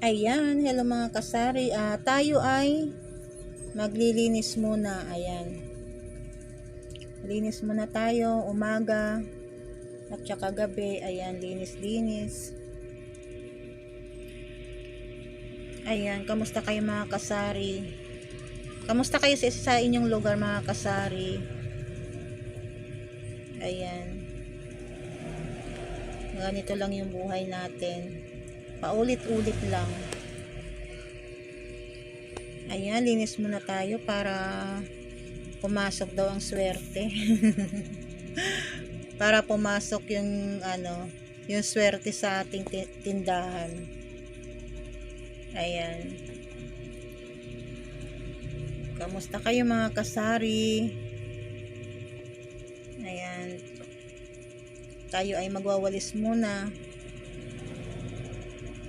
Ayan, hello mga kasari. Ah, tayo ay maglilinis muna. Ayan. Linis muna tayo, umaga at saka gabi. Ayan, linis-linis. Ayan, kamusta kayo mga kasari? Kamusta kayo sa, sa inyong lugar mga kasari? Ayan. Ganito lang yung buhay natin. Paulit-ulit lang. Ayan, linis muna tayo para pumasok daw ang swerte. para pumasok yung ano, yung swerte sa ating ti- tindahan. Ayan. Kamusta kayo mga kasari? Ayan. Tayo ay magwawalis muna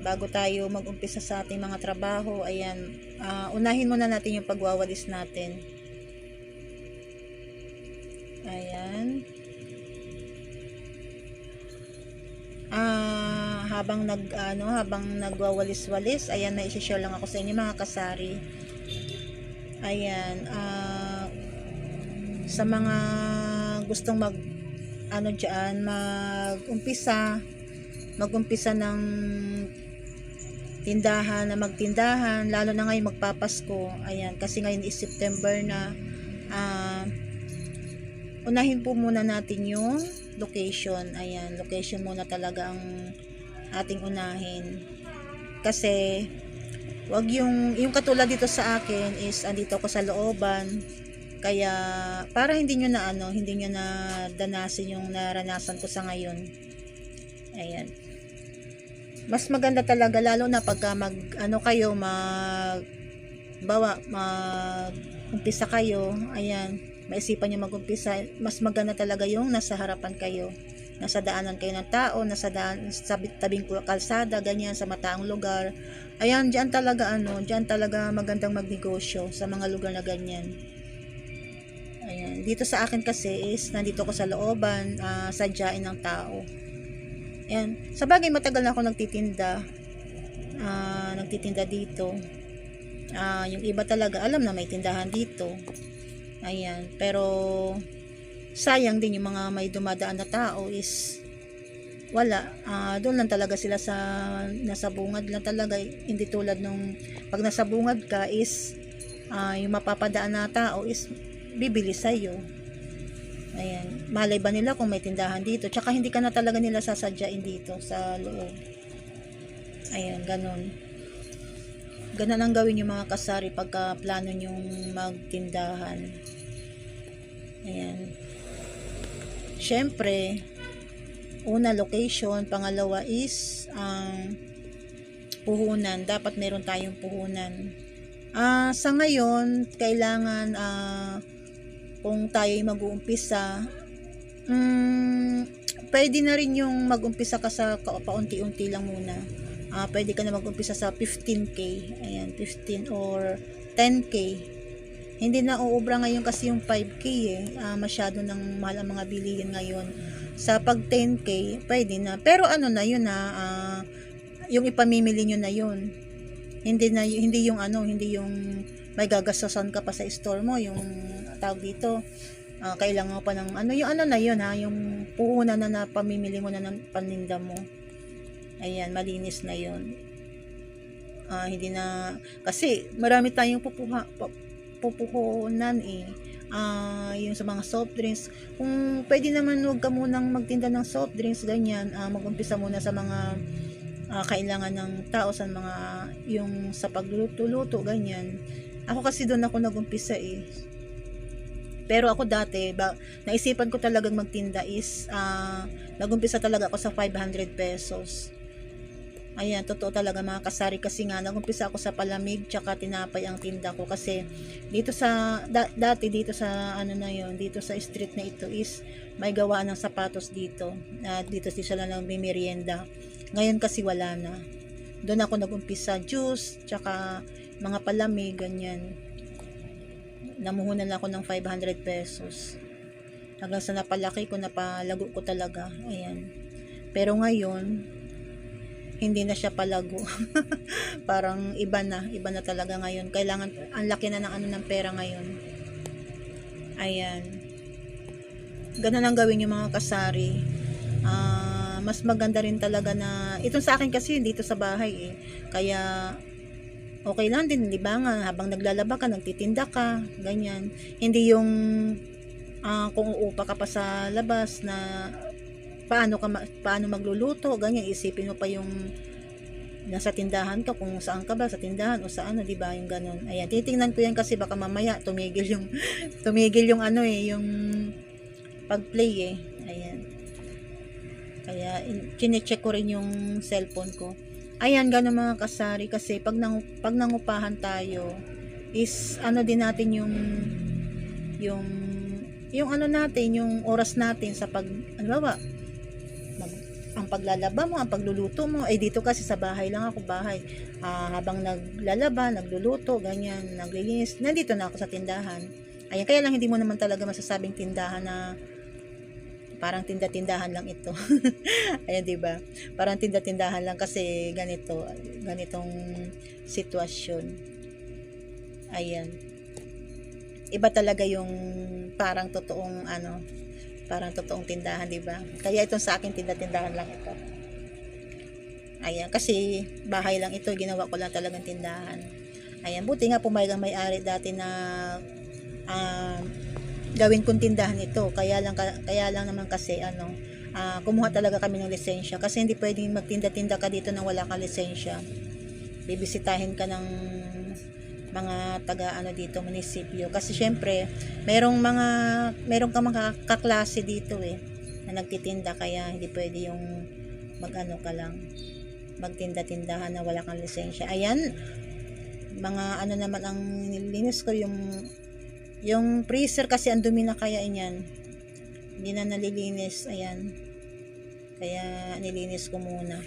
bago tayo mag-umpisa sa ating mga trabaho, ayan, ah, unahin muna natin yung pagwawalis natin. Ayan. Ah, habang nag ano, habang nagwawalis-walis, ayan na i-share lang ako sa inyo mga kasari. Ayan, ah, sa mga gustong mag ano diyan, mag-umpisa mag-umpisa ng tindahan na magtindahan lalo na ngayon magpapasko ayan kasi ngayon is September na ah, unahin po muna natin yung location ayan location muna talaga ang ating unahin. Kasi wag yung yung katulad dito sa akin is andito ako sa looban kaya para hindi nyo na ano hindi nyo na danasin yung naranasan ko sa ngayon. Ayan mas maganda talaga lalo na pagka mag ano kayo mag bawa mag umpisa kayo ayan maisipan niyo mag-umpisa mas maganda talaga yung nasa harapan kayo nasa daanan kayo ng tao nasa daan sa tabing kalsada ganyan sa mataang lugar. Ayan diyan talaga ano diyan talaga magandang magnegosyo sa mga lugar na ganyan. Ayan dito sa akin kasi is nandito ko sa looban uh, sadyain ng tao Ayan. Sa bagay, matagal na ako nagtitinda. Ah, nagtitinda dito. Ah, yung iba talaga, alam na may tindahan dito. Ayan. Pero, sayang din yung mga may dumadaan na tao is wala. Ah, doon lang talaga sila sa nasa bungad lang talaga. Hindi tulad nung pag nasa bungad ka is ah, yung mapapadaan na tao is bibili sa'yo. Ayan. Malay ba nila kung may tindahan dito? Tsaka hindi ka na talaga nila sasadyain dito sa loob. Ayan, ganun. Ganun ang gawin yung mga kasari pagka plano nyong magtindahan. Ayan. Siyempre, una location, pangalawa is ang puhunan. Dapat meron tayong puhunan. Ah, sa ngayon, kailangan ah kung tayo ay mag-uumpisa, mm, pwede na rin yung mag-umpisa ka sa paunti-unti lang muna. Uh, pwede ka na mag-umpisa sa 15k. Ayan, 15 or 10k. Hindi na uubra ngayon kasi yung 5k eh. Uh, masyado nang mahal ang mga bilihin ngayon. Sa pag 10k, pwede na. Pero ano na yun na, uh, yung ipamimili nyo na yun. Hindi na hindi yung ano, hindi yung may gagastosan ka pa sa store mo, yung tawag dito, uh, kailangan pa ng ano, yung ano na yun ha, yung puhunan na na pamimili mo na ng paninda mo. Ayan, malinis na yun. Uh, hindi na, kasi marami tayong pupuha, pupuhunan eh. Uh, yung sa mga soft drinks. Kung pwede naman huwag ka munang magtinda ng soft drinks, ganyan, uh, mag-umpisa muna sa mga uh, kailangan ng tao sa mga yung sa pagluluto-luto, ganyan ako kasi doon ako nagumpisa eh. Pero ako dati, ba, naisipan ko talagang magtinda is, uh, nagumpisa talaga ako sa 500 pesos. Ayan, totoo talaga mga kasari kasi nga nagumpisa ako sa palamig tsaka tinapay ang tinda ko kasi dito sa da, dati dito sa ano na yon dito sa street na ito is may gawa ng sapatos dito. Uh, dito sila lang merienda. Ngayon kasi wala na. Doon ako nagumpisa juice tsaka mga palamig, ganyan. Namuhunan ako ng 500 pesos. Hanggang sa napalaki ko, napalago ko talaga. Ayan. Pero ngayon, hindi na siya palago. Parang iba na, iba na talaga ngayon. Kailangan, ang laki na ng ano ng pera ngayon. Ayan. Ganun ang gawin yung mga kasari. Ah, mas maganda rin talaga na, itong sa akin kasi dito sa bahay eh. Kaya, okay lang din, di ba nga, habang naglalaba ka, nagtitinda ka, ganyan. Hindi yung, ah, kung uupa ka pa sa labas na, paano ka paano magluluto ganyan isipin mo pa yung nasa tindahan ka kung saan ka ba sa tindahan o sa ano di ba yung ganun. Ayan titingnan ko yan kasi baka mamaya tumigil yung tumigil yung ano eh yung pag-play eh. Ayan. Kaya in- chinecheck ko rin yung cellphone ko ayan ganun mga kasari kasi pag nang pag nangupahan tayo is ano din natin yung yung yung ano natin yung oras natin sa pag ano ba mag, ang paglalaba mo, ang pagluluto mo, ay dito kasi sa bahay lang ako, bahay. Ah, habang naglalaba, nagluluto, ganyan, naglilinis, nandito na ako sa tindahan. Ayan, kaya lang hindi mo naman talaga masasabing tindahan na parang tinda-tindahan lang ito. Ayan, di ba? Parang tinda-tindahan lang kasi ganito, ganitong sitwasyon. Ayan. Iba talaga yung parang totoong ano, parang totoong tindahan, di ba? Kaya itong sa akin tinda-tindahan lang ito. Ayan, kasi bahay lang ito, ginawa ko lang talagang tindahan. Ayan, buti nga pumayag ang may-ari dati na ah, gawin kong tindahan ito. Kaya lang kaya lang naman kasi ano, ah, kumuha talaga kami ng lisensya kasi hindi pwedeng magtinda-tinda ka dito nang wala kang lisensya. Bibisitahin ka ng mga taga ano dito munisipyo kasi syempre merong mga merong ka mga kaklase dito eh na nagtitinda kaya hindi pwede yung magano ka lang magtinda-tindahan na wala kang lisensya ayan mga ano naman ang nilinis ko yung yung freezer kasi ang dumi na kaya inyan hindi na nalilinis ayan. Kaya nilinis ko muna.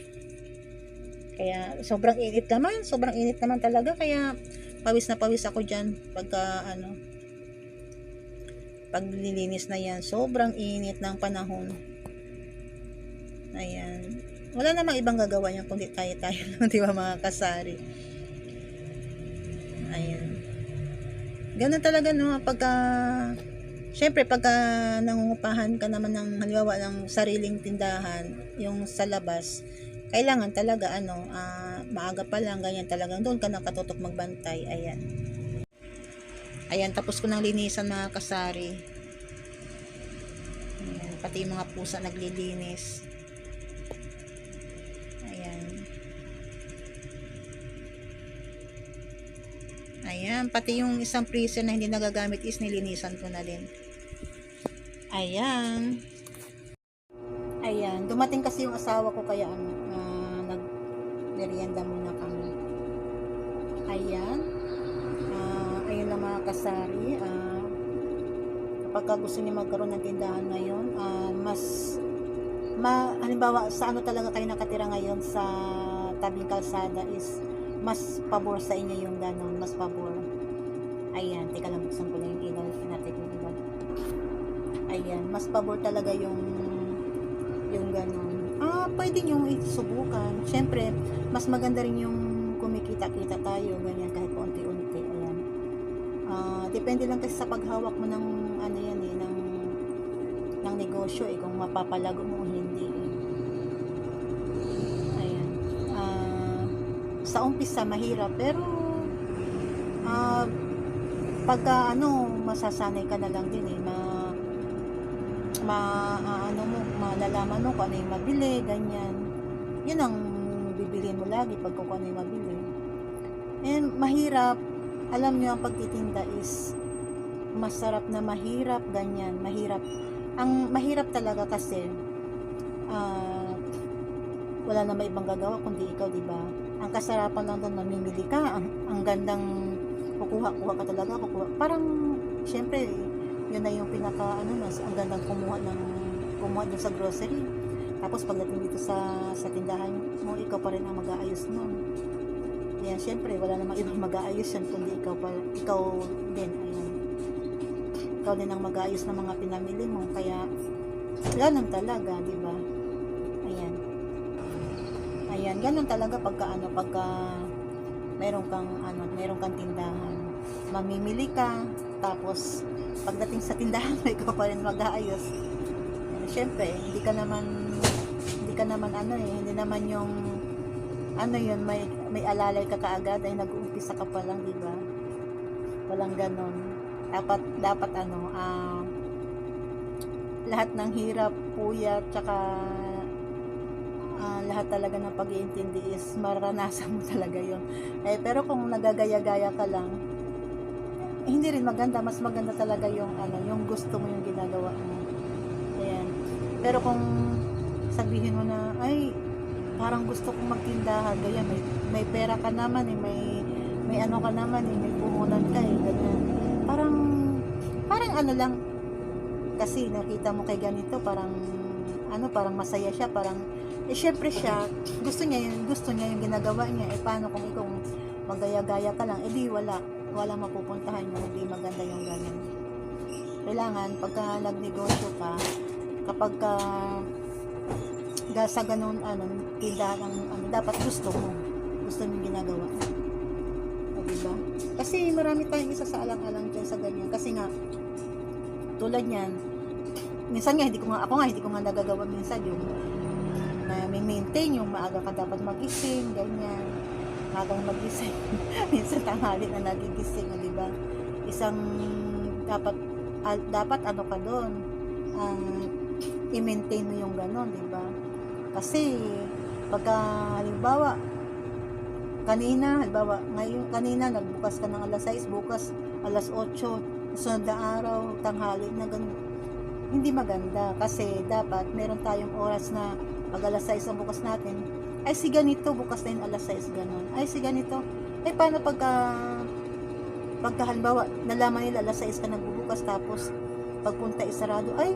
Kaya sobrang init naman sobrang init naman talaga. Kaya pawis na pawis ako dyan pagka ano pag nililinis na yan. Sobrang init ng panahon. Ayan. Wala namang ibang gagawa niya kundi tayo tayo lang di ba mga kasari ganun talaga no? Pagka syempre pagka nangungupahan ka naman ng halimbawa ng sariling tindahan yung sa labas kailangan talaga ano ah, maaga pa lang ganyan talagang doon ka nakatutok magbantay ayan. Ayan tapos ko nang linisan mga kasari. Ayan, pati yung mga pusa naglilinis ayan pati yung isang freezer na hindi nagagamit is nilinisan ko na din ayan Ayan, dumating kasi yung asawa ko kaya ano, ah, nag merienda muna kami. Ayan. Ah, ayun lang mga kasari. Ah, kapag gusto niyo magkaroon ng tindahan ngayon, ah, mas ma, halimbawa sa ano talaga kayo nakatira ngayon sa tabing kalsada is mas pabor sa inyo yung ganon, mas pabor. Ayan, teka lang buksan ko lang yung ilaw, natin yung ilaw. Ayan, mas pabor talaga yung yung ganon. Ah, pwede nyo isubukan. Siyempre, mas maganda rin yung kumikita-kita tayo, ganyan, kahit unti-unti. Ayan. Ah, depende lang kasi sa paghawak mo ng, ano yan eh, ng, ng negosyo eh, kung mapapalago mo hindi sa umpisa, mahirap, pero, ah, pagka, ano, masasanay ka na lang din eh, ma, ma ah, ano mo, malalaman mo kung ano yung mabili, ganyan. Yun ang bibiliin mo lagi pag kung ano yung mabili. And mahirap, alam nyo ang pagtitinda is masarap na mahirap, ganyan, mahirap. Ang mahirap talaga kasi ah wala na may ibang gagawa kundi ikaw, di ba? Ang kasarapan lang doon, mamimili ka, ang, ang gandang kukuha-kuha ka talaga, kukuha. Parang, syempre, yun na yung pinaka ano no, ang gandang kumuha ng kumuha dun sa grocery. Tapos pagdating dito sa sa tindahan mo ikaw pa rin ang mag-aayos nun. Ayan syempre wala namang ibang mag-aayos yan kundi ikaw pa ikaw din ayan. Ikaw din ang mag-aayos ng mga pinamili mo. Kaya ganun talaga di ba ayan ganun talaga pagka ano, pagka meron kang ano, meron kang tindahan. Mamimili ka, tapos pagdating sa tindahan mo, ikaw pa rin mag-aayos. Siyempre, hindi ka naman hindi ka naman ano eh, hindi naman yung ano yun, may may alalay ka kaagad ay nag-uumpisa ka pa lang, di ba? Walang ganon. Dapat dapat ano, ah lahat ng hirap, puyat, tsaka ah, lahat talaga ng pag-iintindi is maranasan mo talaga yon eh, pero kung nagagaya-gaya ka lang eh, hindi rin maganda. Mas maganda talaga yung ano yung gusto mo yung ginagawa mo. Ayan. Pero kung sabihin mo na ay parang gusto kong magtindahan. Kaya may may pera ka naman eh may may ano ka naman eh may puhunan ka eh ganyan. Parang parang ano lang. Kasi nakita mo kay ganito parang ano parang masaya siya parang eh syempre siya gusto niya yun gusto niya yung ginagawa niya. Eh paano kung ikaw magaya-gaya ka lang? Eh di wala. Wala mapupuntahan mo hindi maganda yung ganun. Kailangan pagka nagnegosyo ka kapag ka ga- sa ganun ano tindahan ng ano dapat gusto mo. Gusto mo yung ginagawa. O diba? Kasi marami tayong isa sa alang-alang dyan sa ganyan. Kasi nga tulad niyan minsan nga hindi ko nga ako nga hindi ko nga nagagawa minsan yung na may maintain yung maaga ka dapat magising ganyan. Maagang magising. Minsan tanghali na nagigising di ba? Isang dapat ah, dapat ano ka doon ang i-maintain mo yung ganon di ba? Kasi pagka halimbawa kanina halimbawa ngayon kanina nagbukas ka ng alas 6 bukas alas 8 sunod na araw tanghali na ganun. Hindi maganda kasi dapat meron tayong oras na pag alas 6 ang bukas natin ay si ganito bukas na yung alas 6 ganun. Ay si ganito. Eh paano pagka pagka halimbawa nalaman nila alas 6 ka nagbubukas tapos pagpunta isarado ay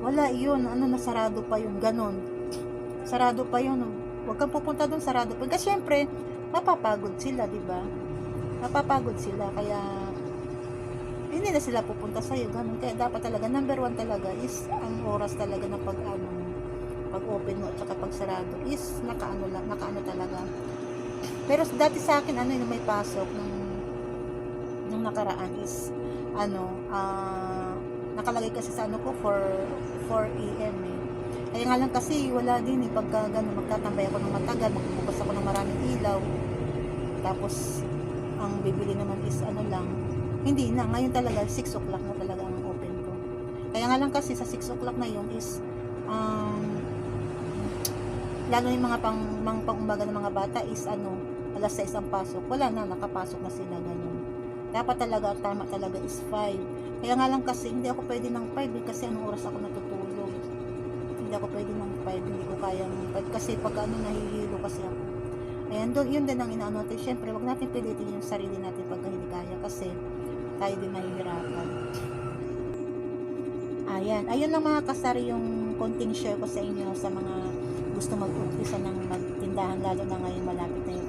wala iyon ano nasarado pa yung ganun. Sarado pa yun. Huwag kang pupunta doon sarado pa kasi syempre mapapagod sila di ba? Mapapagod sila. Kaya hindi na sila pupunta sa iyo ganun. Kaya dapat talaga number one talaga is ang oras talaga ng pag ano pag open mo at saka pag sarado is nakaano lang nakaano talaga. Pero dati sa akin ano yung may pasok nung nung nakaraan is ano ah nakalagay kasi sa ano ko for 4 AM eh. Kaya nga lang kasi wala din eh. Pagka gano'n magtatambay ako ng matagal magbubukas ako ng maraming ilaw. Tapos ang bibili naman is ano lang hindi na, ngayon talaga 6 o'clock na talaga ang open ko. Kaya nga lang kasi sa 6 o'clock na yun is um, lalo yung mga pang, mga pang-umaga ng mga bata is ano, alas 6 ang pasok. Wala na, nakapasok na sila ganun. Dapat talaga, ang tama talaga is 5. Kaya nga lang kasi, hindi ako pwede ng 5 eh, kasi anong oras ako natutulog. Hindi ako pwede ng 5, hindi ko kayang 5 kasi pag ano, nahihilo kasi ako. Ayan, doon, yun din ang inaano natin. Siyempre, wag natin pilitin yung sarili natin pagka hindi kaya kasi tayo din mahihirapan. Ayan. Ayun lang mga kasari yung konting share ko sa inyo sa mga gusto mag-umpisa ng magtindahan lalo na ngayon malapit na yung.